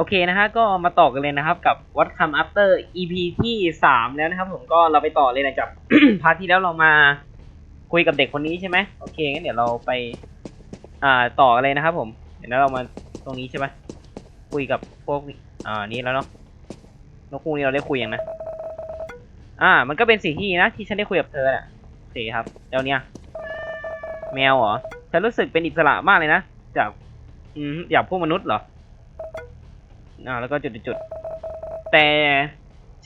โอเคนะฮะก็มาต่อกันเลยนะครับกับ What Come After EP ที่สามแล้วนะครับ ผมก็เราไปต่อเลยนะจากพาร์ทที่แล้วเรามาคุยกับเด็กคนนี้ใช่ไหมโอเคงั้นเดี๋ยวเราไปอ่าต่อกันเลยนะครับ ผมเดี๋ยวเรามาตรงนี้ใช่ไหมคุยกับพวกอ่านี้แล้วเนาะนกคูนี่เราได้คุยยังนะอ่า มันก็เป็นสิ่งที่นะที่ฉันได้คุยกับเธอน่ะโอเครับแล้วเนี่ยแมวเหรอฉันรู้สึกเป็นอิสระมากเลยนะจากอืมอยากพวกมนุษย์เหรอ อ่าแล้วก็จุดจุดแต่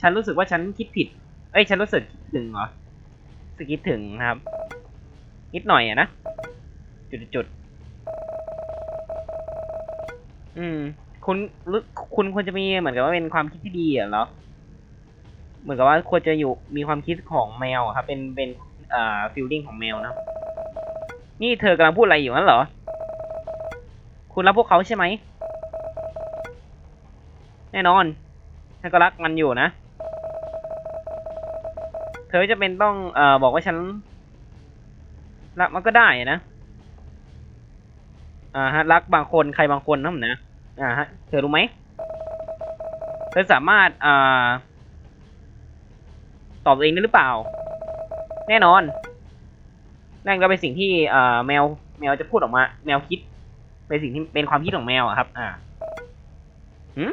ฉันรู้สึกว่าฉันคิดผิด เอ้ย ฉันรู้สึกคิดถึงเหรอสึกคิดถึงครับ นิดหน่อยอะนะ จุดจุดอืม คุณคุณควรจะมีเหมือนกับว่าเป็นความคิดที่ดีอะเหรอ เหมือนกับว่าควรจะอยู่มีความคิดของแมวครับ เป็นเป็นอ่าฟิลลิ่งของแมวนะ นี่เธอกำลังพูดอะไรอยู่นั่นเหรอ คุณรักพวกเขาใช่ไหม แน่นอนฉันก็รักมันอยู่นะ เธอจะเป็นต้องเอ่อบอกว่าฉันรักมันก็ได้นะอ่าฮะรักบางคนใครบางคนนะผมนะอ่าฮะเธอรู้ไหมเธอสามารถอ่าตอบตัวเองได้หรือเปล่า แน่นอนนั่นก็เป็นสิ่งที่อ่าแมว แมวจะพูดออกมา แมวคิด เป็นสิ่งที่เป็นความคิดของแมวอะครับ อ่าหืม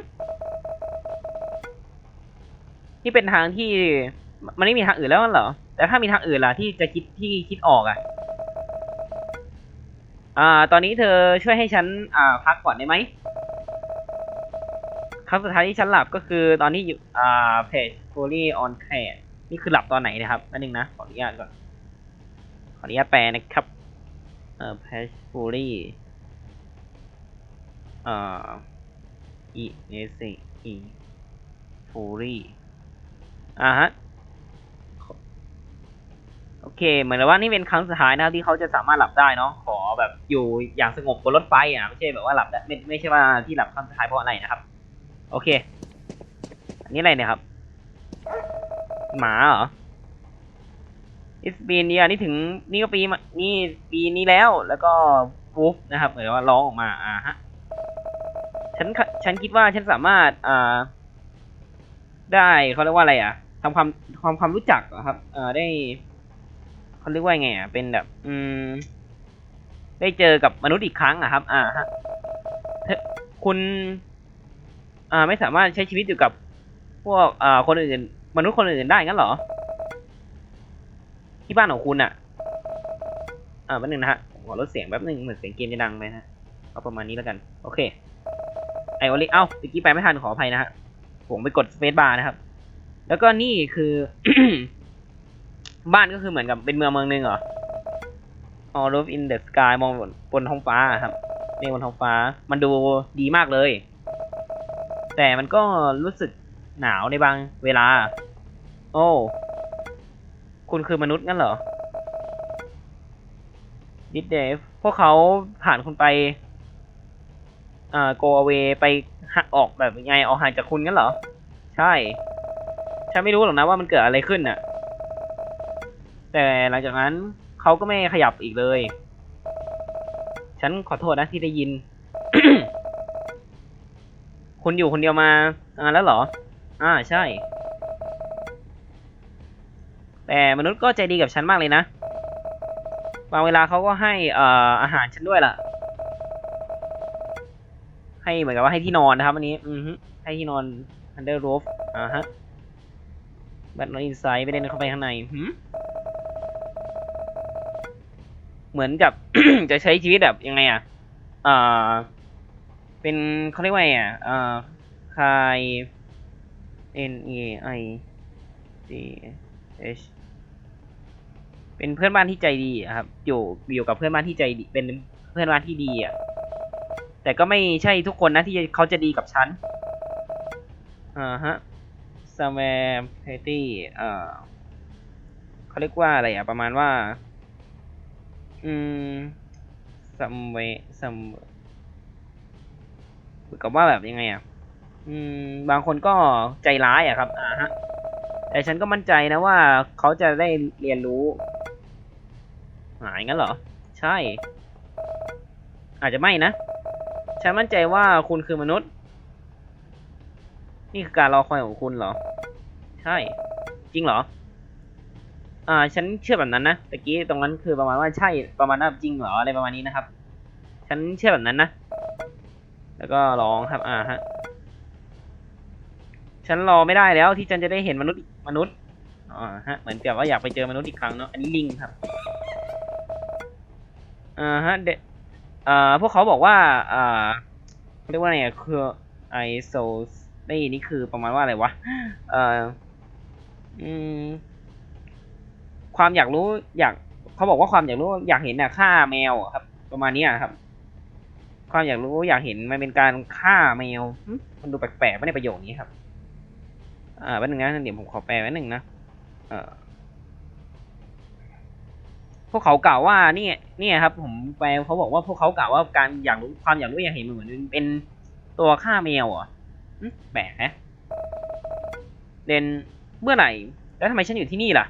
ที่เป็นทางที่มันไม่มีทางอื่นแล้วเหรอ แต่ถ้ามีทางอื่นล่ะที่จะคิดที่คิดออกอะ อ่า ตอนนี้เธอช่วยให้ฉันอ่าพักก่อนได้ไหมครั้งสุดท้ายที่ฉันหลับก็คือตอนที่อยู่อ่าเพจ fully on care นี่คือหลับตอนไหนนะครับอันนึงนะขออนุญาตก่อนขออนุญาตแปลนะครับเอ่อ page fully เอ่อ e s e fully อ่ อ่าฮะ โอเค เหมือนกับว่านี่เป็นครั้งสุดท้ายนะครับที่เขาจะสามารถหลับได้เนาะ ขอแบบอยู่อย่างสงบบนรถไฟอะ ไม่ใช่แบบว่าหลับได้ไม่ไม่ใช่ว่าที่หลับครั้งสุดท้ายเพราะอะไรนะครับ โอเค อันนี้อะไรเนี่ยครับ หมาเหรอ It's been year นี่ถึงนี่ก็ปีมานี่ปีนี้แล้วแล้วก็ปุ๊บนะครับเหมือนว่าร้องออกมาอ่าฮะฉันฉันคิดว่าฉันสามารถอ่าได้เขาเรียกว่าอะไรอะ ทำความความความรู้จักอะครับ เอ่อได้เขาเรียกว่าไงอะเป็นแบบ อืม ได้เจอกับมนุษย์อีกครั้งอะครับ อ่าฮะเธอคุณ อ่า ไม่สามารถใช้ชีวิตอยู่กับ พวกอ่าคนอื่น มนุษย์คนอื่นได้งั้นเหรอ ที่บ้านของคุณอะอ่าแป๊บนึงนะฮะขอลดเสียงแป๊บนึงเหมือนเสียงเกมจะดังไปนะเอาประมาณนี้แล้วกัน โอเค ไอโอลิเอ้าเมื่อกี้ไปไม่ทันขออภัยนะฮะผมไปกดสเปซบาร์นะครับ แล้วก็นี่คือ บ้านก็คือเหมือนกับเป็นเมืองเมืองหนึงเหรอ All of in the sky มองบนบนท้องฟ้าครับเมฆบนท้องฟ้า มันดูดีมากเลย แต่มันก็รู้สึกหนาวในบางเวลา โอ้ คุณคือมนุษย์งั้นเหรอดิดเดฟพวกเขาผ่านคุณไปอ่า go away ไปหักออกแบบยังไงออกห่างจากคุณงั้นเหรอ ใช่ ฉันไม่รู้หรอกนะว่ามันเกิดอะไรขึ้นน่ะ แต่หลังจากนั้นเขาก็ไม่ขยับอีกเลย ฉันขอโทษนะที่ได้ยิน คุณอยู่คนเดียวมา อ่าแล้วเหรอ อ่าใช่ แต่มนุษย์ก็ใจดีกับฉันมากเลยนะบางเวลาเขาก็ให้เอ่ออาหารฉันด้วยล่ะ ให้เหมือนกับว่าให้ที่นอนนะครับ อันนี้ อือฮึให้ที่นอน under roof อ่าฮะ บัตรอินไซด์ไปเดินเข้าไปข้างในหืมเหมือนกับ จะใช้ชีวิตแบบยังไงอะอ่าเป็นเขาเรียกว่าไงอะอ่าคาย N E I G H เป็นเพื่อนบ้านที่ใจดีครับ อยู่อยู่กับเพื่อนบ้านที่ใจดี เป็นเพื่อนบ้านที่ดีอะ แต่ก็ไม่ใช่ทุกคนนะที่เขาจะดีกับฉัน อ่าฮะ somewhere petty อ่าเขาเรียกว่าอะไรอะประมาณว่า อืม somewhere some เหมือนกับว่าแบบยังไงอะอืม บางคนก็ใจร้ายอะครับ อ่าฮะ แต่ฉันก็มั่นใจนะว่าเขาจะได้เรียนรู้ หายงั้นเหรอ ใช่ อาจจะไม่นะ ฉันมั่นใจว่าคุณคือมนุษย์ นี่คือการรอคอยของคุณเหรอ ใช่ จริงเหรอ อ่า ฉันเชื่อแบบนั้นนะตะกี้ตรงนั้นคือประมาณว่าใช่ประมาณว่าจริงเหรออะไรประมาณนี้นะครับ ฉันเชื่อแบบนั้นนะ แล้วก็ร้องครับ อ่าฮะ ฉันรอไม่ได้แล้วที่ฉันจะได้เห็นมนุษย์มนุษย์อ่าฮะ เหมือนกับว่าอยากไปเจอมนุษย์อีกครั้งเนาะ อันนี้ลิงครับ อ่าฮะ เดอ่าพวกเขาบอกว่า อ่าเรียกว่าไงอะคือไอโซนี่นี่คือประมาณว่าอะไรวะ เอ่อ อืม ความอยากรู้อยากเขาบอกว่าความอยากรู้อยากเห็นน่ะฆ่าแมวครับ ประมาณนี้ครับ ความอยากรู้อยากเห็นมันเป็นการฆ่าแมวมันดูแปลกๆไม่ในประโยคนี้ครับ อ่าแป๊บนึงนะเดี๋ยวผมขอแปลแป๊บนึงนะเออพวกเขากล่าวว่านี่นี่ครับ ผมแปลเขาบอกว่าพวกเขากล่าวว่าการอยากรู้ความอยากรู้อยากเห็นมันเหมือนเป็นตัวฆ่าแมวอะแปลกฮะเดน เมื่อไหร่ แล้วทำไมฉันอยู่ที่นี่ล่ะ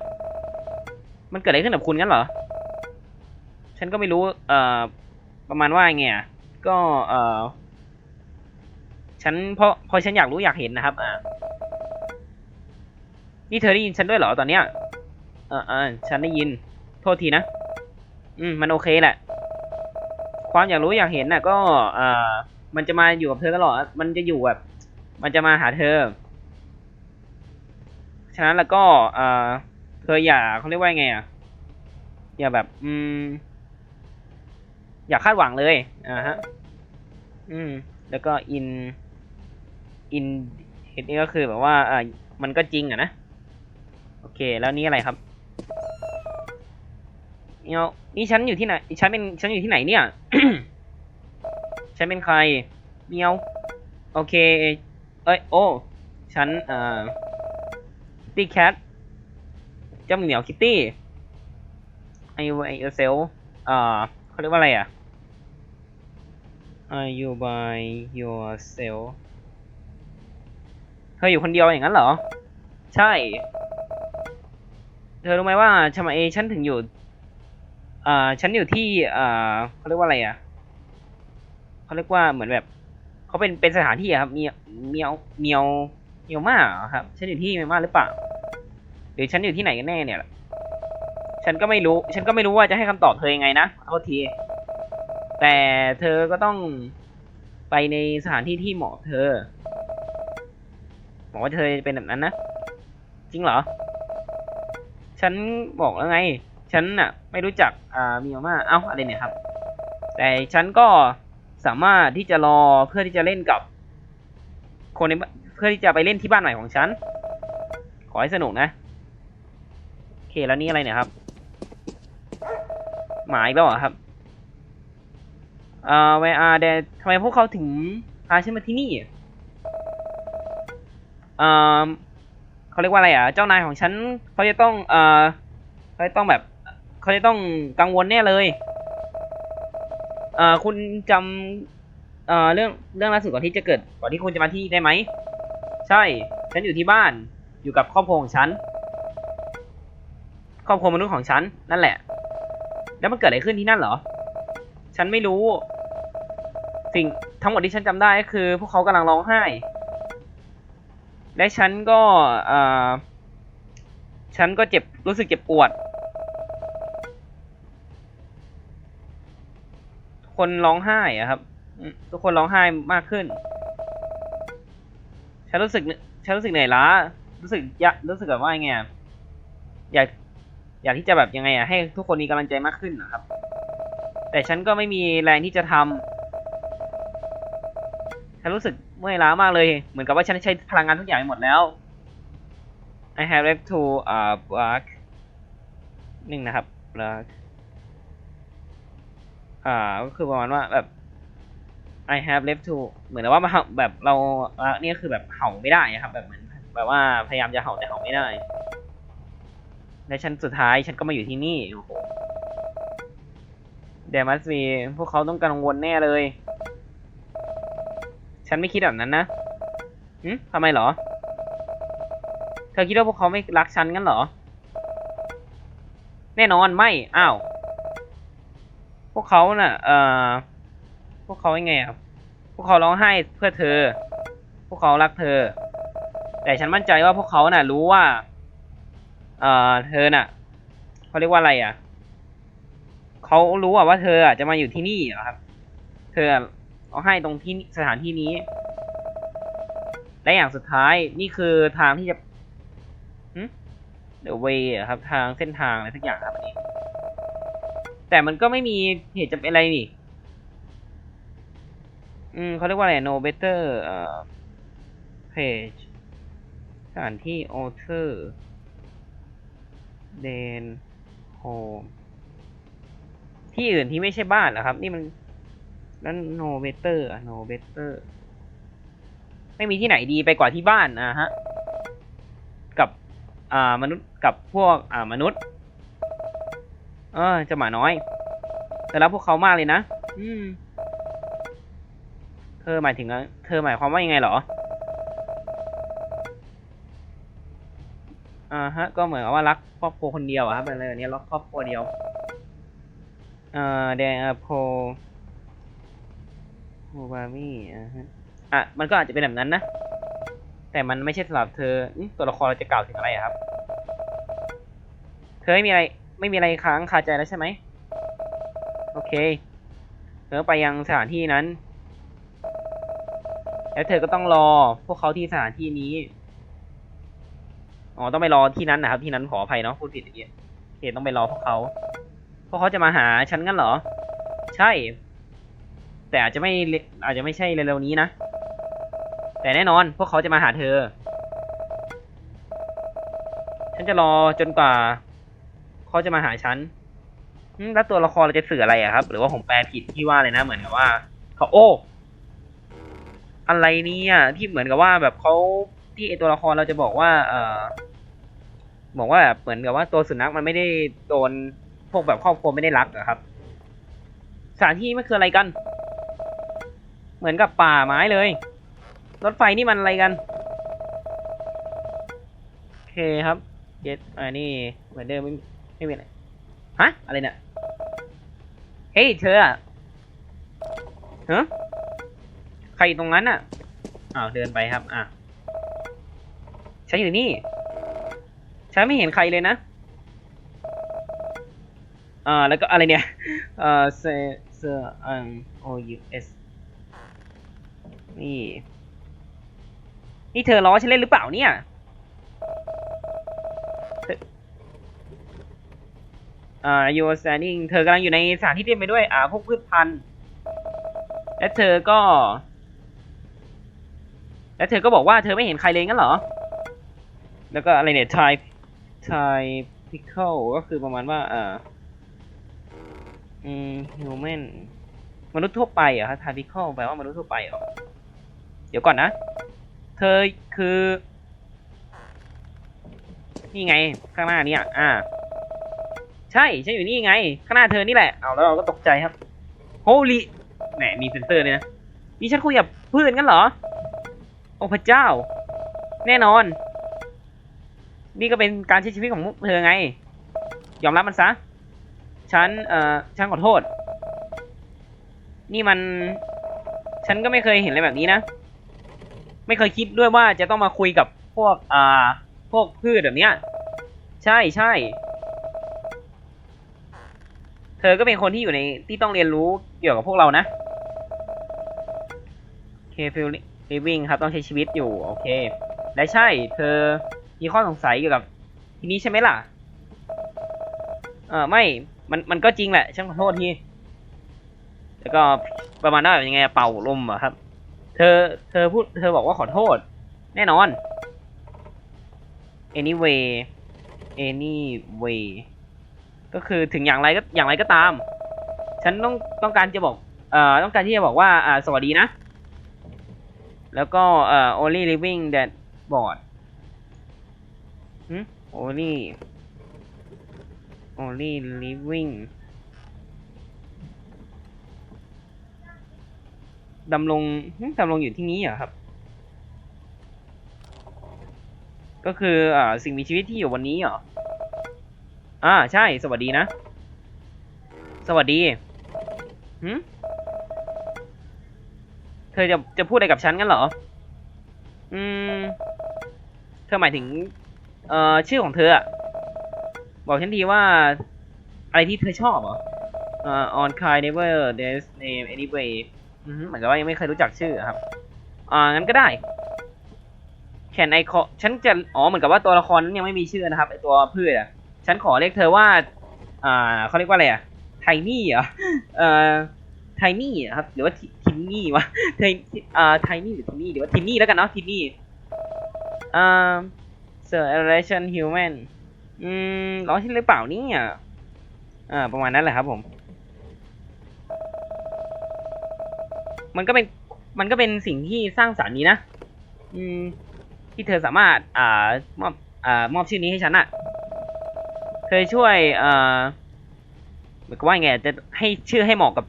มันเกิดอะไรขึ้นกับคุณงั้นเหรอ ฉันก็ไม่รู้ เอ่อ ประมาณว่าไงอะก็ เอ่อ ฉันเพราะพราะฉันอยากรู้อยากเห็นนะครับ อ่า นี่เธอได้ยินฉันด้วยเหรอตอนเนี้ย เออเออฉันได้ยิน โทษทีนะ อืม มันโอเคแหละ ความอยากรู้อยากเห็นน่ะ ก็ เอ่อ มันจะมาอยู่กับเธอตลอด มันจะอยู่แบบ มันจะมาหาเธอ ฉะนั้นแล้วก็เออเธออย่าเขาเรียกว่าไงอะอย่าแบบ อืม อย่าคาดหวังเลยอ่าฮะ อืม แล้วก็ in in เห็นนี่ก็คือแบบว่าอ่ามันก็จริงอะนะโอเค แล้วนี่อะไรครับเนานี่ฉันอยู่ที่ไหนฉันเป็นฉันอยู่ที่ไหนเนี่ย ฉันเป็นใครเมียวโอเค เอ้ยโอ้ ฉันเอ่อ ตี้แคทเจ้าเหมียวคิตตี้ไอไอเอเซลเอ่อเขาเรียกว่าอะไรอะ Are you by yourself เธออยู่คนเดียวอย่างนั้นเหรอ ใช่ เธอรู้ไหมว่าทำไมฉันถึงอยู่อ่าฉันอยู่ที่อ่าเขาเรียกว่าอะไรอะเขาเรียกว่าเหมือนแบบเขาเป็นเป็นสถานที่อะครับเมียวเมียวเมียว เมียวมาครับ ฉันอยู่ที่เมียวมาหรือเปล่า หรือฉันอยู่ที่ไหนกันแน่เนี่ยฉันก็ไม่รู้ ฉันก็ไม่รู้ว่าจะให้คำตอบเธอยังไงนะขอโทษที แต่เธอก็ต้องไปในสถานที่ที่เหมาะเธอ บอกว่าเธอจะเป็นแบบนั้นนะ จริงเหรอ ฉันบอกแล้วไง ฉันน่ะ ไม่รู้จักอ่ามีมาม่าเอ้าอะไรเนี่ยครับ แต่ฉันก็สามารถที่จะรอเพื่อที่จะเล่นกับ คนใน พื่อที่จะไปเล่นที่บ้านใหม่ของฉัน ขอให้สนุกนะ โอเคแล้วนี่อะไรเนี่ยครับ หมายแล้วเหรอครับเอ่อ where are they ทำไมพวกเขาถึงพาฉันมาที่นี่อะเอ่อเขาเรียกว่าอะไรอะ เจ้านายของฉันเขาจะต้องเอ่อเขาจะต้องแบบเขาจะต้องกังวลแน่เลยเอ่อคุณจำเอ่อเรื่องเรื่องล่าสุดก่อนที่จะเกิดก่อนที่คุณจะมาที่ได้ไหม ช่ ฉันอยู่ที่บ้าน อยู่กับครอบครัวของฉัน ครอบครัวมนุษย์ของฉัน นั่นแหละ แล้วมันเกิดอะไรขึ้นที่นั่นเหรอ ฉันไม่รู้ สิ่งทั้งหมดที่ฉันจำได้ก็คือ พวกเขากำลังร้องไห้ และฉันก็เอ่อฉันก็เจ็บ รู้สึกเจ็บปวด คนร้องไห้อะครับ ทุกคนร้องไห้มากขึ้น ฉันรู้สึกฉันรู้สึกเหนื่อยล้า รู้สึกยะรู้สึกแบบว่าไงอะอยากอยากที่จะแบบยังไงอะให้ทุกคนมีกำลังใจมากขึ้นนะครับ แต่ฉันก็ไม่มีแรงที่จะทำฉันรู้สึกเมื่อยล้ามากเลย เหมือนกับว่าฉันใช้พลังงานทุกอย่างไปหมดแล้ว I have left to uh work หนึ่งนะครับ work อ่าก็คือประมาณว่าแบบ I have left to เหมือนกับว่ามาแบบเราอะนี่ยคือแบบเห่าไม่ได้ครับ แบบเหมือนแบบว่าพยายามจะเห่าแต่เห่าไม่ได้ และฉันสุดท้ายฉันก็มาอยู่ที่นี่โอ้โหเดมัสมีพวกเขาต้องกังวลแน่เลย ฉันไม่คิดแบบนั้นนะหืมทำไมเหรอ เธอคิดว่าพวกเขาไม่รักฉันงั้นเหรอ แน่นอนไม่ อ้าว พวกเขาน่ะ เอ่อ วกเขายังไงอะพวกเขาร้องไห้เพื่อเธอ พวกเขารักเธอ แต่ฉันมั่นใจว่าพวกเขาน่ะ รู้ว่า เอ่อ เธอน่ะเขาเรียกว่าอะไรอะเขารู้อะว่าเธออะจะมาอยู่ที่นี่เหรอครับ เธอเอาให้ตรงที่สถานที่นี้ และอย่างสุดท้ายนี่คือทางที่จะเดอะเวย์ครับ ทางเส้นทางอะไรสักอย่างครับอันนี้ แต่มันก็ไม่มีเหตุจำเป็นอะไรนี่ อืมเขาเรียกว่าอะไร no better เอ่อ page สถานที่ author then home ที่อื่นที่ไม่ใช่บ้านเหรอครับ นี่มันนั่น no better no better ไม่มีที่ไหนดีไปกว่าที่บ้านอะฮะ กับ อ่ามนุษย์กับพวก อ่ามนุษย์ เออจะหมาน้อย แต่แล้วพวกเขามากเลยนะ อืม เธอหมายถึงอะเธอหมายความว่ายังไงเหรอ อ่าฮะ ก็เหมือนกับว่ารักครอบครัวคนเดียวอะครับอะไรแบบนี้รักครอบครัวเดียว เอ่อ there are po p o b a m y อ่าฮะ อะ มันก็อาจจะเป็นแบบนั้นนะ แต่มันไม่ใช่สำหรับเธอตัวละครเราจะกล่าวถึงอะไรครับ เธอไม่มีอะไร ไม่มีอะไรค้างคาใจแล้วใช่ไหม โอเค เธอไปยังสถานที่นั้น แล้วเธอก็ต้องรอพวกเขาที่สถานที่นี้ อ๋อต้องไปรอที่นั้นนะครับ ที่นั้นขออภัยเนาะพูดผิดอีกโอเคต้องไปรอพวกเขาพวกเขาจะมาหาฉันงั้นเหรอ ใช่ แต่อาจจะไม่อาจจะไม่ใช่เร็วๆนี้นะ แต่แน่นอน พวกเขาจะมาหาเธอ ฉันจะรอจนกว่าเขาจะมาหาฉันแล้วตัวละครเราจะสื่ออะไรอะครับ หรือว่าผมแปลผิดที่ว่าเลยนะ เหมือนกับว่าเขาโอ้ อะไรเนี่ยที่เหมือนกับว่าแบบเขาที่ไอตัวละครเราจะบอกว่า เออบอกว่าแบบเหมือนกับว่าตัวสุนัขมันไม่ได้โดนพวกแบบครอบครัวไม่ได้รักอะครับ สถานที่มันคืออะไรกัน เหมือนกับป่าไม้เลย รถไฟนี่มันอะไรกันโอเคครับเย็ดอ่านี่เหมือนเดิมไม่ไม่มีอะไรฮะอะไรเนี่ยเฮ้ยเธออะฮะ รอยู่ตรงนั้นอะอ้าวเดินไปครับ อะฉันอยู่นี่ ฉันไม่เห็นใครเลยนะอ่าแล้วก็อะไรเนี่ยเอ่อเซเซอันโอยูเอสนี่ นี่เธอล้อฉันเล่นหรือเปล่าเนี่ยเธออ่า you are standing เธอกำลังอยู่ในสถานที่เต็มไปด้วย อ่า พวกพืชพันธุ์ และเธอก็ และเธอก็บอกว่าเธอไม่เห็นใครเลยงั้นเหรอ แล้วก็อะไรเนี่ย type typical ก็คือประมาณว่าอ่าอืม human มนุษย์ทั่วไปเหรอครับ typical แปลว่ามนุษย์ทั่วไปเหรอ เดี๋ยวก่อนนะ เธอคือ นี่ไงข้างหน้าเนี่ยอ่า ใช่ฉันอยู่นี่ไง ข้างหน้าเธอนี่แหละ เอาแล้วเราก็ตกใจครับ holy แหมมีเซนเซอร์เลยนะนี่ฉันคุยกับเพื่อนกันเหรอ อ้พระเจ้า แน่นอน นี่ก็เป็นการใช้ชีวิตของเธอไง ยอมรับมันซะ ฉัน เอ่อ ฉันขอโทษ นี่มัน ฉันก็ไม่เคยเห็นอะไรแบบนี้นะ ไม่เคยคิดด้วยว่าจะต้องมาคุยกับพวก อ่า พวกพืชแบบเนี้ย ใช่ใช่ เธอก็เป็นคนที่อยู่ในที่ต้องเรียนรู้เกี่ยวกับพวกเรานะ เคฟิลลิ วิ่งครับต้องใช้ชีวิตอยู่โอเค และใช่ เธอมีข้อสงสัยเกี่ยวกับทีนี้ใช่ไหมล่ะ เออไม่มันมันก็จริงแหละฉันขอโทษทีแล้วก็ประมาณว่าแบบยังไงเป่าลมอะครับ เธอเธอพูดเธอบอกว่าขอโทษ แน่นอน anyway anyway ก็คือถึงอย่างไรก็อย่างไรก็ตาม ฉันต้องต้องการจะบอกเอ่อต้องการที่จะบอกว่าอ่าสวัสดีนะ แล้วก็เอ่อ only living that board หืม only only living ดำรงดำรงอยู่ที่นี้เหรอครับ ก็คืออ่าสิ่งมีชีวิตที่อยู่วันนี้เหรอ อ่า ใช่ สวัสดีนะ สวัสดีหืม เธอจะจะพูดอะไรกับฉันกันเหรอ อืม เธอหมายถึง เอ่อ ชื่อของเธออะบอกฉันทีว่า อะไรที่เธอชอบเหรอเอ่อ on kind never there's name anyway อือหือเหมือนกับว่ายังไม่เคยรู้จักชื่อครับ อ่า งั้นก็ได้ can I call ฉันจะ อ๋อ เหมือนกับว่าตัวละครนั้นยังไม่มีชื่อนะครับ ไอตัวพืชอะฉันขอเรียกเธอว่า อ่าเขาเรียกว่าอะไรอะไทนี่เหรอ เอ่อ ไทนี่ครับ หรือว่า ทินนี่วะไทอ่าไทนี่หรือทินนี่หรือว่าทินนี่แล้วกันเนาะทินนี่อ่า Celebration Human อืมร้องใช่หรือเปล่านี่ยอ่าประมาณนั้นแหละครับผม มันก็เป็นมันก็เป็นสิ่งที่สร้างสรรค์นี้นะ อืม ที่เธอสามารถ อ่ามอบอ่ามอบชื่อนี้ให้ฉันอะเคยช่วยอ่าเหมือนกับว่าไงจะให้ชื่อให้เหมาะกับ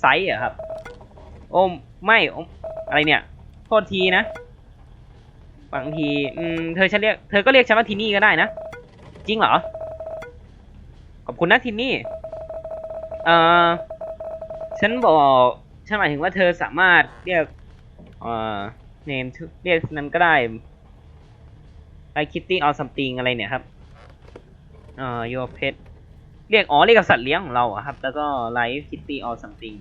ไซส์อะครับ โอ้ไม่โออะไรเนี่ย โทษทีนะ บางทีอืมเธอฉันเรียก เธอก็เรียกฉันว่าทินนี่ก็ได้นะ จริงเหรอ ขอบคุณนะทินนี่ เอ่อ ฉันบอก ฉันหมายถึงว่าเธอสามารถเรียก เอ่อ name เรียกนั้นก็ได้ like kitty or something อะไรเนี่ยครับ เอ่อ your pet เรียก อ๋อ เรียกกับสัตว์เลี้ยงของเราอะครับ แล้วก็ like kitty or something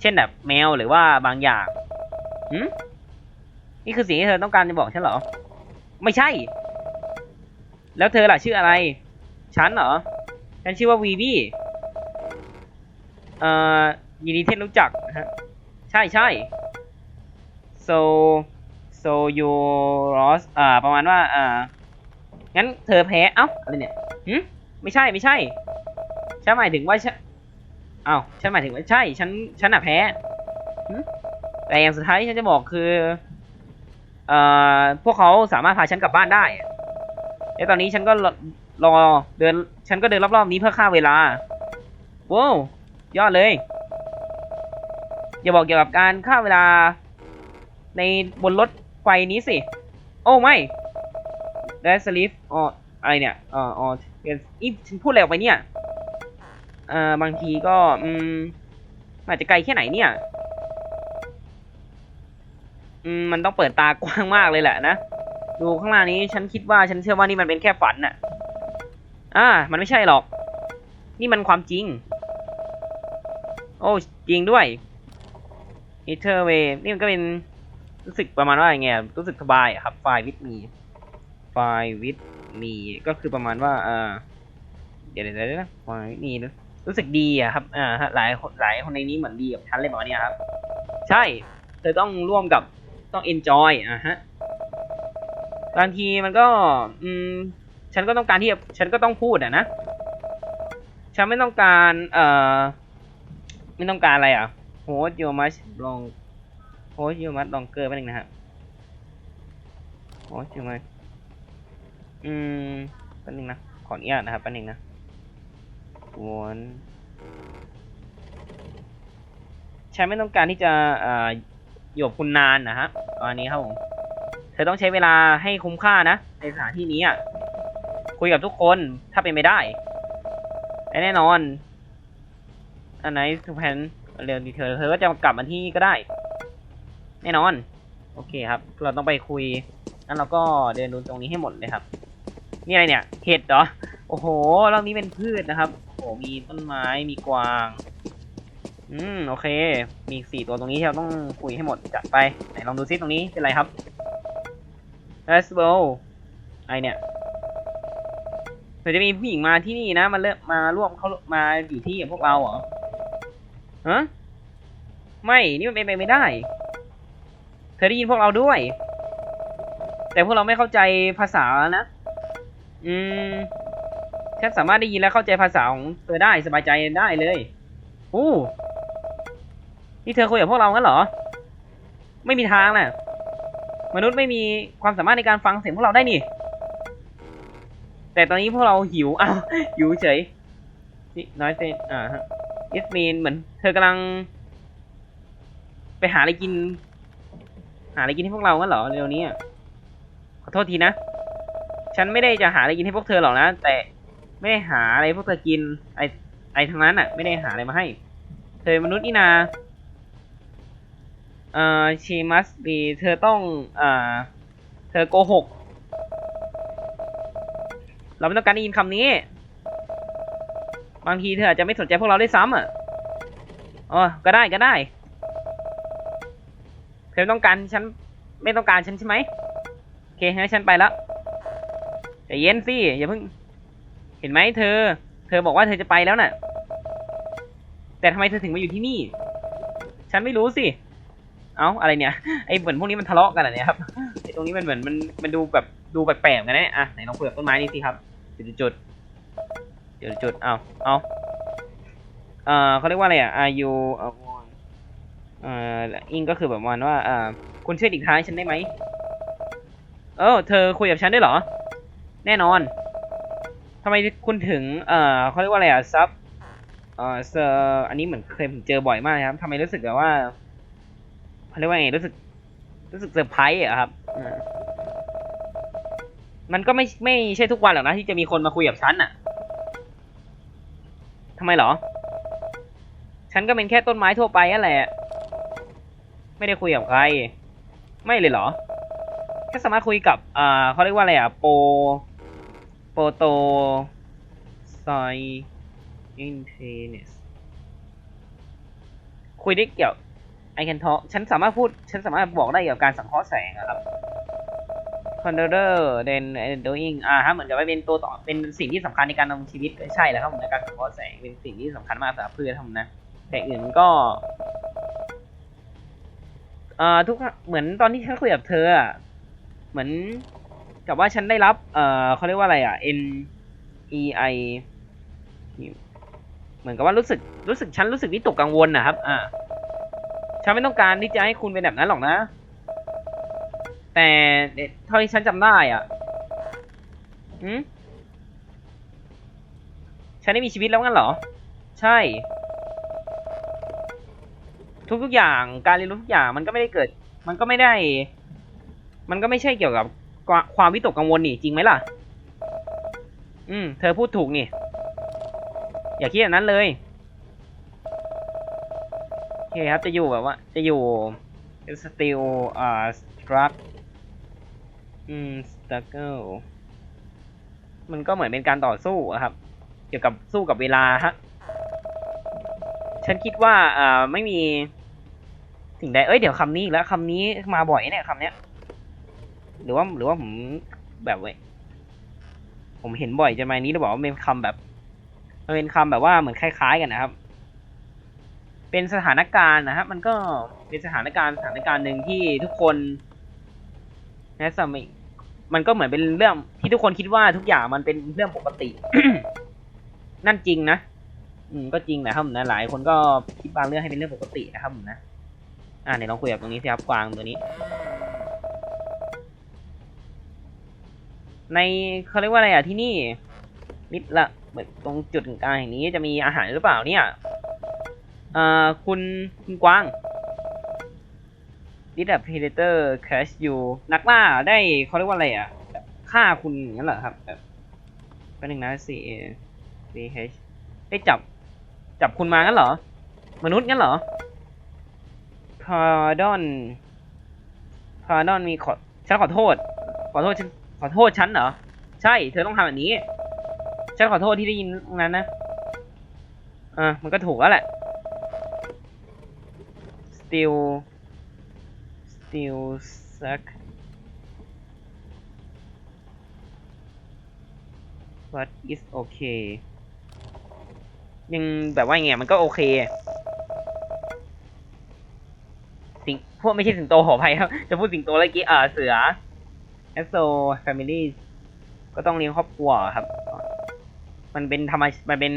เช่นแบบแมวหรือว่าบางอย่างหืมนี่คือสิ่งที่เธอต้องการจะบอกฉันเหรอ ไม่ใช่ แล้วเธอล่ะชื่ออะไร ฉันเหรอ ฉันชื่อว่าวีวีเอ่อยินดีที่รู้จักฮะ ใช่ใช่ so so you lost อ่า ประมาณว่า อ่า งั้นเธอแพ้ เอ้า อะไรเนี่ยหืมไม่ใช่ ไม่ใช่ ฉันหมายถึงว่าฉัน อ้าฉันหมายถึงว่าใช่ฉันฉันอะแพ้หึแต่อย่างสุดท้ายที่ฉันจะบอกคือ เอ่อพวกเขาสามารถพาฉันกลับบ้านได้อะแล้วตอนนี้ฉันก็รอรอเดิน ฉันก็เดินรอบๆนี้เพื่อฆ่าเวลาว้าวยอดเลยอย่าบอกเกี่ยวกับการฆ่าเวลา ในบนรถไฟนี้สิ โอ้ไม่ That's sleep อ๋ออะไรเนี่ยอ๋ออ๋ออีฉันพูดอะไรออกไปเนี่ย เอ่อบางทีก็ อืมอาจจะไกลแค่ไหนเนี่ย อืมมันต้องเปิดตากว้างมากเลยแหละนะ ดูข้างล่างนี้ฉันคิดว่าฉันเชื่อว่านี่มันเป็นแค่ฝันน่ะ อ่า มันไม่ใช่หรอก นี่มันความจริง โอ้จริงด้วย e t h e r way นี่มันก็เป็นรู้สึกประมาณว่าไงอะรู้สึกสบายครับไฟวิดมีไฟวิดมีก็คือประมาณว่าเออเดี๋ยวเดี๋ยวเดี๋ยวนะไฟวิดมีนะ รู้สึกดีอะครับอ่าฮะหลายหลายคนในนี้เหมือนดีกับฉันเลยบอกเนี่ยครับ ใช่ เธอต้องร่วมกับต้อง enjoy อะฮะบางทีมันก็ อืม ฉันก็ต้องการที่จะฉันก็ต้องพูดอะนะ ฉันไม่ต้องการ เอ่อ ไม่ต้องการอะไรอะโฮสโยมัชลองโฮสโยมัชลองเกอร์แป๊บนึงนะฮะโฮสโยมัชอืมแป๊บนึงนะ ขออนุญาตนะครับแป๊บนึงนะ วนฉันไม่ต้องการที่จะอยู่กับคุณนานนะฮะตอนนี้ครับผมเธอต้องใช้เวลาให้คุ้มค่านะ ในสถานที่นี้อะคุยกับทุกคนถ้าเป็นไปได้และแน่นอน อันไหนสุพรรณเร็วดีเธอเธอก็จะกลับมาที่นี่ก็ได้ แน่นอน โอเคครับ เราต้องไปคุยงั้นเราก็เดินดูตรงนี้ให้หมดเลยครับ นี่อะไรเนี่ย เห็ดเหรอ โอ้โหรอบนี้เป็นพืชนะครับ โอ้โหมีต้นไม้มีกวาง อืมโอเค มีสี่ตัวตรงนี้ที่เราต้องคุยให้หมดจัดไปไหนลองดูซิตรงนี้เป็นไรครับ r a s p b e r ไอเนี่ยเดี๋ยวจะมีผู้หญิงมาที่นี่นะมาเริ่มมาร่วมเขามาอยู่ที่พวกเราเหรอฮะไม่นี่มันเป็นไปไม่ได้ เธอได้ยินพวกเราด้วย แต่พวกเราไม่เข้าใจภาษานะ อืม ฉันสามารถได้ยินและเข้าใจภาษาของเธอได้สบายใจได้เลยอู้นี่เธอคุยกับพวกเรางั้นเหรอ ไม่มีทางน่ะ มนุษย์ไม่มีความสามารถในการฟังเสียงพวกเราได้นี่ แต่ตอนนี้พวกเราหิวอ้าวหิวเฉยนี่น้อยเซนอ่าฮะอิสมีนเหมือน เธอกำลัง ไปหาอะไรกิน หาอะไรกินให้พวกเรางั้นเหรอเร็วนี้ขอโทษทีนะ ฉันไม่ได้จะหาอะไรกินให้พวกเธอหรอกนะ แต่ ไม่ได้หาอะไรพวกเธอกินไอไอทั้งนั้นอะ ไม่ได้หาอะไรมาให้ เธอมนุษย์นี่นาเอ่อ she must be เธอต้องอ่าเธอโกหก เราไม่ต้องการได้ยินคำนี้ บางทีเธออาจจะไม่สนใจพวกเราได้ซ้ำอะอ๋อก็ได้ก็ได้ เธอต้องการฉันไม่ต้องการฉันใช่ไหมโอเคงั้นฉันไปแล้วใจเย็นสิอย่าเพิ่ง เห็นไหมเธอ เธอบอกว่าเธอจะไปแล้วน่ะ แต่ทำไมเธอถึงมาอยู่ที่นี่ ฉันไม่รู้สิ เอ้าอะไรเนี่ย ไอ้เหมือนพวกนี้มันทะเลาะกันอะเนี่ยครับ ไอ้ตรงนี้มันเหมือนมันมันดูแบบดูแปลกๆกันนะอะไหนลองคุยกับต้นไม้นี่สิครับ จุดจุดจุดจุดเอาเอาเอ่อเขาเรียกว่าอะไรอะ are you เอ่ออิงก็คือแบบวันว่าอ่าคุณช่วยดิกท้ายฉันได้ไหมเออเธอคุยกับฉันได้เหรอ แน่นอน ทำไมคุณถึง เอ่อเขาเรียกว่าอะไรอะซับเอ่อเซอร์อันนี้เหมือนเคยผมเจอบ่อยมากครับทำไมรู้สึกแบบว่าเขาเรียกว่าไงรู้สึก รู้สึกเซอร์ไพรส์อะครับอ่ามันก็ไม่ไม่ใช่ทุกวันหรอกนะที่จะมีคนมาคุยกับฉันอะทำไมเหรอ ฉันก็เป็นแค่ต้นไม้ทั่วไปนั่นแหละ ไม่ได้คุยกับใคร ไม่เลยเหรอแค่สามารถคุยกับอ่าเขาเรียกว่าอะไรอะโป โปโตไซอินเทเนสคุยได้เกี่ยว I can talk ฉันสามารถพูด ฉันสามารถบอกได้เกี่ยวกับการสังเคราะห์แสงครับ controller then doing อ่าฮะเหมือนกับว่าเป็นตัวต่อเป็นสิ่งที่สำคัญในการดำรงชีวิตใช่แล้วครับผมในการสังเคราะห์แสงเป็นสิ่งที่สำคัญมากสำหรับพืชครับผมนะแต่อื่นก็เอ่อทุกเหมือนตอนที่ฉันคุยกับเธออะเหมือน กับว่าฉันได้รับ เอ่อเขาเรียกว่าอะไรอะ N E I เหมือนกับว่ารู้สึกรู้สึกฉันรู้สึกวิตกกังวลนะครับ อ่า ฉันไม่ต้องการที่จะให้คุณเป็นแบบนั้นหรอกนะ แต่เท่าที่ฉันจำได้อะหืมฉันได้มีชีวิตแล้วงั้นเหรอ ใช่ ทุกๆอย่างการเรียนรู้ทุกอย่างมันก็ไม่ได้เกิด มันก็ไม่ได้ มันก็ไม่ใช่เกี่ยวกับ ความวิตกกังวลนี่จริงไหมล่ะ อืม เธอพูดถูกนี่ อย่าคิดอย่างนั้นเลยโอเคครับจะอยู่แบบว่า จะอยู่ still อ่า struck อืม struggle มันก็เหมือนเป็นการต่อสู้ครับ เกี่ยวกับสู้กับเวลาฮะฉันคิดว่าอ่าไม่มีสิ่งใดเอ้ยเดี๋ยวคำนี้อีกแล้วคำนี้มาบ่อยเนี่ยคำเนี้ย หรือว่าหรือว่าผมแบบเว้ยผมเห็นบ่อยจนมานี้เราบอกว่าเป็นคำแบบ มันเป็นคำแบบว่าเหมือนคล้าย ๆ กันนะครับ เป็นสถานการณ์นะครับ มันก็เป็นสถานการณ์สถานการณ์หนึ่งที่ทุกคนนะสมัยมันก็เหมือนเป็นเรื่องที่ทุกคนคิดว่าทุกอย่างมันเป็นเรื่องปกติ นั่นจริงนะอืมก็จริงนะครับผมนะหลายคนก็คิดบางเรื่องให้เป็นเรื่องปกตินะครับผมนะอ่าเดี๋ยวลองคุยกับตรงนี้สิครับกวางตัวนี้ ในเขาเรียกว่าอะไรอะที่นี่มิดละตรงจุดกลางแห่งนี้จะมีอาหารหรือเปล่าเนี่ยอ่าคุณคุณกวางดิดแบบ predator catch you นักล่าได้เขาเรียกว่าอะไรอะฆ่าคุณอย่างนั้นเหรอครับแบบแป๊บนึงนะ C A C H ได้จับจับคุณมางั้นเหรอ มนุษย์งั้นเหรอ pardon pardon มีขอฉันขอโทษ ขอโทษฉัน ขอโทษฉันเหรอ ใช่ เธอต้องทำแบบนี้ ฉันขอโทษที่ได้ยินตรงนั้นนะอ่ามันก็ถูกแล้วแหละ still still suck but it's okay ยังแบบว่าไงมันก็โอเค สิงพวกไม่ใช่สิงโตขออภัยครับ จะพูดสิงโต้เมื่อกี้อ่าเสือ a s o family ก็ต้องเลี้ยงครอบครัวครับ มันเป็นธรรมชมันเป็น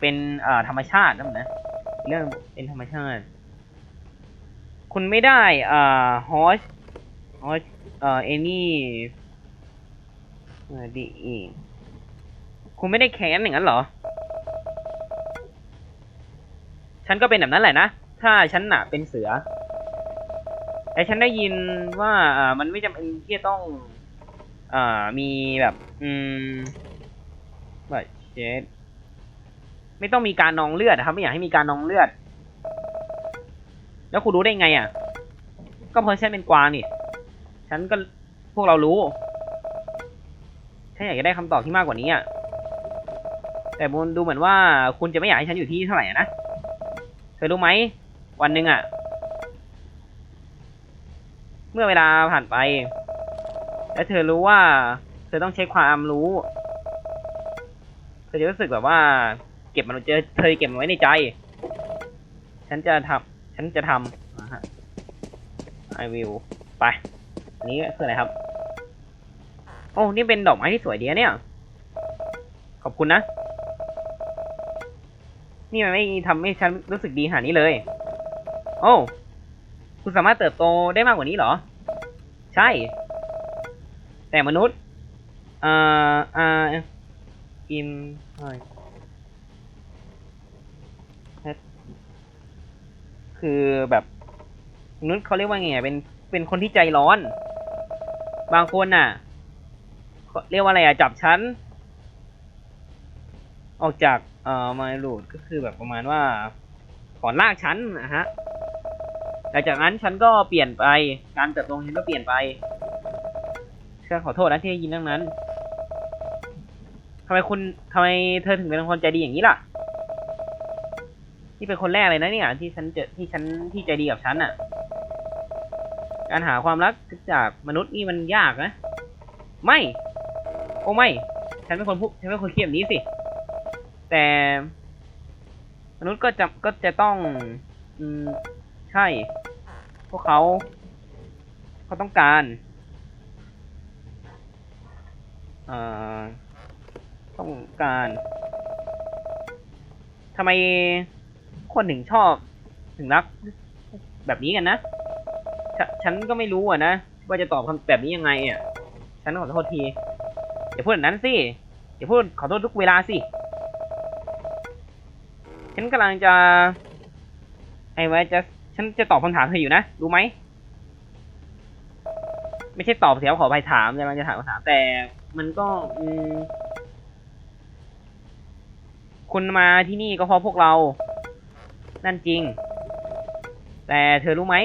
เป็นอ่าธรรมชาตินะนะ เรื่องเป็นธรรมชาติ คุณไม่ได้อ่าฮอชฮอชเอ่อเอนี่ดีคุณไม่ได้แค้นอย่างนั้นเหรอ ฉันก็เป็นแบบนั้นแหละนะ ถ้าฉันน่ะเป็นเสือ แต่ฉันได้ยินว่าอ่ามันไม่จำเป็นที่จะต้องอ่ามีแบบ อืมแบบเชดไม่ต้องมีการนองเลือดนะครับ ไม่อยากให้มีการนองเลือด แล้วคุณรู้ได้ไงอะ ก็เพราะฉันเป็นกวางนี่ ฉันก็พวกเรารู้ฉันอยากจะได้คำตอบที่มากกว่านี้อะ แต่บุญดูเหมือนว่าคุณจะไม่อยากให้ฉันอยู่ที่เท่าไหร่นะ เธอรู้ไหม วันหนึ่งอะ มื่อเวลาผ่านไป และเธอรู้ว่า เธอต้องใช้ความรู้ เธอจะรู้สึกแบบว่า เก็บมันเจอเธอเก็บมันไว้ในใจ ฉันจะทำฉันจะทำนะฮะ I will ไปนี้คืออะไรครับ โอ้ นี่เป็นดอกไม้ที่สวยดีเนี่ย ขอบคุณนะ นี่มันไม่ทำให้ฉันรู้สึกดีขนาดนี้เลย โอ้ คุณสามารถเติบโตได้มากกว่านี้เหรอ ใช่ แต่มนุษย์อ่าอ่าอิมเฮ้ยคือแบบมนุษย์เขาเรียกว่าไงเป็นเป็นคนที่ใจร้อน บางคนน่ะ เรียกว่าอะไรอะจับฉันออกจากเอ่อมาลูดก็คือแบบประมาณว่าถอนลากฉันนะฮะ ลังจากนั้นฉันก็เปลี่ยนไปการเติบโตของฉันก็เปลี่ยนไปฉันขอโทษนะที่ได้ยินเรื่องนั้นทำไมคุณทำไมเธอถึงเป็นคนใจดีอย่างนี้ล่ะนี่เป็นคนแรกเลยนะเนี่ยที่ฉันเจอที่ฉันที่ใจดีกับฉันน่ะ การหาความรักจากมนุษย์นี่มันยากนะ ไม่ โอ้ไม่ ฉันเป็นคนพูดฉันเป็นคนคิดแบบนี้สิ แต่ มนุษย์ก็จะก็จะต้อง อืม ใช่ พวกเขาเขาต้องการเอ่อต้องการทำไมคนถึงชอบถึงรัก แบบนี้กันนะฉฉันก็ไม่รู้อะนะ ว่าจะตอบคำแบบนี้ยังไงอะ ฉันขอโทษที อย่าพูดแบบนั้นสิ อย่าพูดขอโทษทุกเวลาสิ ฉันกำลังจะไอ้ไว้จะ ฉันจะตอบคำถามเธออยู่นะรู้ไหมไม่ใช่ตอบเสียขอไปถามกำลังจะถามคำถามแต่มันก็อืมคุณมาที่นี่ก็เพราะพวกเรา นั่นจริง แต่เธอรู้ไหม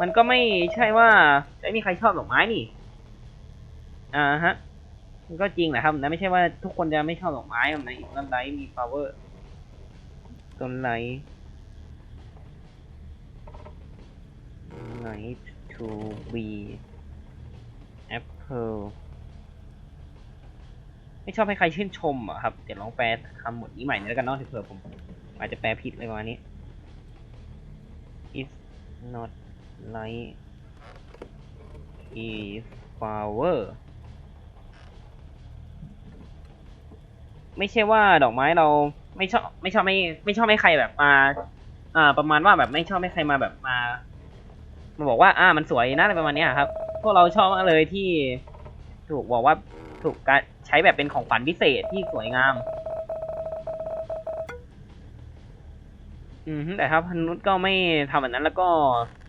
มันก็ไม่ใช่ว่าจะมีใครชอบดอกไม้นี่ อ่าฮะ มันก็จริงแหละครับแต่ไม่ใช่ว่าทุกคนจะไม่ชอบดอกไม้ในต้นไลท์มี power ต้นไล ท์ไลท์ to be apple ไม่ชอบให้ใครชื่นชมอะครับเดี๋ยวลองแปลคำหมดนี้ใหม่หน่ยแล้วกันเนาะเผื่อผมอาจจะแปลผิดอะไรประมาณนี้ it's not like a flower ไม่ใช่ว่าดอกไม้เราไม่ชอบไม่ชอบไม่ไม่ชอบให้ใครแบบมาอ่าประมาณว่าแบบไม่ชอบให้ใครมาแบบมา มาบอกว่าอ่ามันสวยนะอะไรประมาณนี้ครับ พวกเราชอบมากเลยที่ถูกบอกว่าถูกการใช้แบบเป็นของขวัญพิเศษที่สวยงาม อืมแต่ครับมนุษย์ก็ไม่ทำแบบนั้นแล้วก็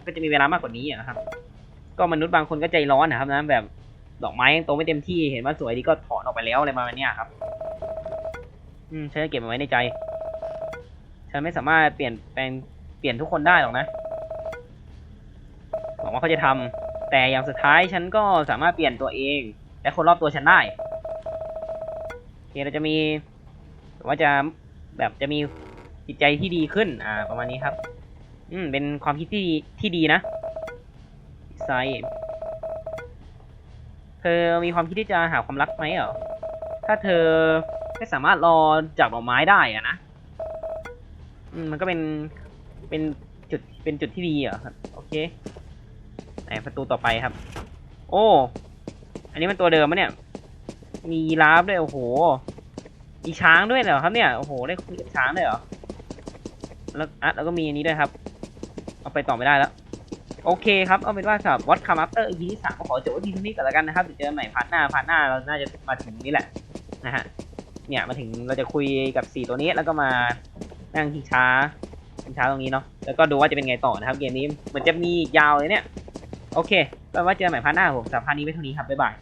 ก็จะมีเวลามากกว่านี้นะครับ ก็มนุษย์บางคนก็ใจร้อนนะครับนะแบบดอกไม้ยังโตไม่เต็มที่เห็นว่าสวยดีก็ถอนออกไปแล้วอะไรประมาณนี้ครับ อืมฉันจะเก็บมันไว้ในใจ ฉันไม่สามารถเปลี่ยนแปลงเปลี่ยนทุกคนได้หรอกนะ หวังว่าเขาจะทำแต่อย่างสุดท้ายฉันก็สามารถเปลี่ยนตัวเอง และคนรอบตัวฉันได้โอเคเราจะมีว่าจะแบบจะมีจิตใจที่ดีขึ้น อ่า ประมาณนี้ครับ อืม เป็นความคิดที่ที่ดีนะไซเธอมีความคิดที่จะหาความรักไหมเหรอ ถ้าเธอไม่สามารถรอจากดอกไม้ได้อะนะอืมมันก็เป็น เป็นจุด เป็นจุดที่ดีเหรอครับ โอเค ประตูต่อไปครับ โอ้ อันนี้มันตัวเดิมมะเนี่ย มียีราฟด้วยโอ้โห มีช้างด้วยเหรอครับเนี่ย โอ้โห ได้คุยกับช้างด้วยเหรอ แล้วอะแล้วก็มีอันนี้ด้วยครับ เอาไปต่อไม่ได้แล้ว โอเคครับ เอาเป็นว่าสำหรับ What Come After EP ที่สามก็ขอจบไว้เพียงเท่านี้ก่อนแล้วกันนะครับเดี๋ยวเจอกันใหม่พาร์ทหน้าพาร์ทหน้าเราน่าจะมาถึงนี้แหละนะฮะ เนี่ยมาถึงเราจะคุยกับสี่ตัวนี้แล้วก็มานั่งชิงช้าชิงช้าตรงนี้เนาะ แล้วก็ดูว่าจะเป็นไงต่อนะครับเกมนี้เหมือนจะมียาวเลยเนี่ย โอเคแปลว่าเจอกันใหม่พาร์ทหน้าผมสำหรับพาร์ทนี้ไว้เท่านี้ครับ บ๊ายบาย